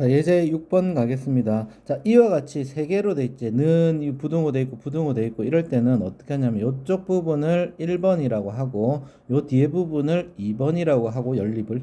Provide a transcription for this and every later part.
자, 예제 6번 가겠습니다. 자, 이와 같이 세 개로 돼 있지. 는이 부등호 돼 있고 부등호 돼 있고 이럴 때는 어떻게 하냐면 이쪽 부분을 1번이라고 하고 요 뒤에 부분을 2번이라고 하고 연립을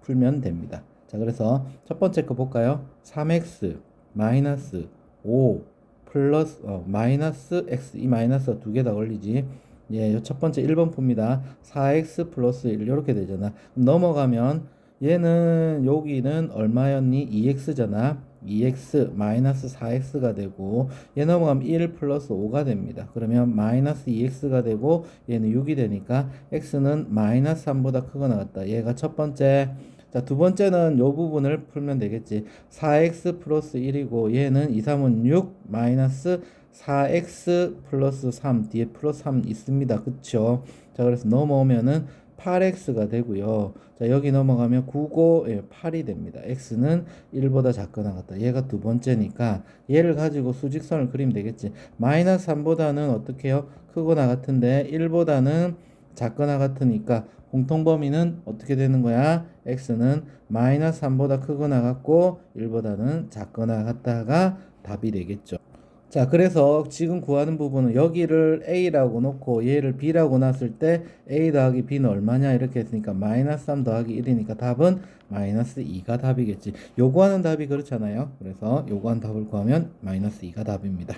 풀면 됩니다. 자, 그래서 첫 번째 거 볼까요? 3x 마이너스 5 플러스 어, 마이너스 x 이 마이너스가 두 개 다 걸리지. 예, 요첫 번째 1번 풉니다. 4x 플러스 1 이렇게 되잖아. 넘어가면 얘는 여기는 얼마였니? 2x잖아. 2x 마이너스 4x가 되고 얘 넘어가면 1 플러스 5가 됩니다. 그러면 마이너스 2x가 되고 얘는 6이 되니까 x는 마이너스 3보다 크거 나왔다. 얘가 첫 번째. 자, 두 번째는 요 부분을 풀면 되겠지. 4x 플러스 1이고 얘는 2, 3은 6 마이너스 4x 플러스 3 뒤에 플러스 3 있습니다. 그쵸? 자, 그래서 넘어오면은 8x가 되고요. 자, 여기 넘어가면 9고 예, 8이 됩니다. x는 1보다 작거나 같다. 얘가 두 번째니까 얘를 가지고 수직선을 그리면 되겠지. 마이너스 3보다는 어떻게 해요? 크거나 같은데 1보다는 작거나 같으니까 공통 범위는 어떻게 되는 거야? x는 마이너스 3보다 크거나 같고 1보다는 작거나 같다가 답이 되겠죠. 자, 그래서 지금 구하는 부분은 여기를 a라고 놓고 얘를 b라고 놨을 때 a 더하기 b는 얼마냐 이렇게 했으니까 마이너스 3 더하기 1이니까 답은 마이너스 2가 답이겠지. 요구하는 답이 그렇잖아요. 그래서 요구하는 답을 구하면 마이너스 2가 답입니다.